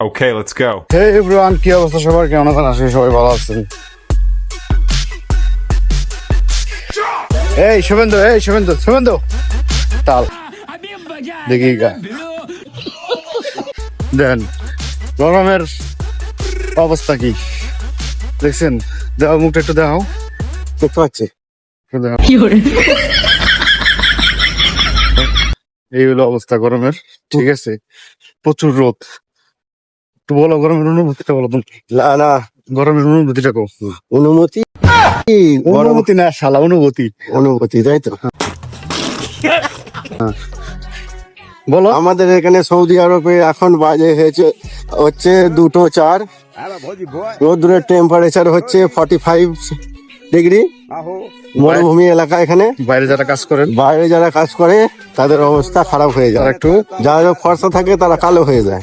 Okay, let's go. Hey everyone কি অবস্থা সবার? কেমন আছেন? আসলে সবাই ভালো আছেন। এই শুভেন্দু এই শুভেন্দু শুভেন্দু। তাল। দেখি গা। দেন গরমের অবস্থা কি? দেখছেন? দেওয়া মুখটা একটু দেখাও। দেখতে পাচ্ছি। এই হলো অবস্থা গরমের। ঠিক আছে? প্রচুর রোদ। একটু বলো গরমের অনুভূতিটা বলো তুমি। না না। গরমের অনুভূতিটা কো অনুমতি অনুমতি অনুভূতি না শালা অনুভূতি। অনুভূতি তাই তো? বলো। আমাদের এখানে সৌদি আরবে এখন বাজে হয়েছে হচ্ছে দুটো চার। রোদ্রের টেম্পারেচার হচ্ছে ফর্টি ফাইভ ডিগ্রি। মরুভূমি এলাকা এখানে। বাইরে যারা কাজ করেন? বাইরে যারা কাজ করে তাদের অবস্থা খারাপ হয়ে যায়। একটু যারা খরচা থাকে তারা কালো হয়ে যায়।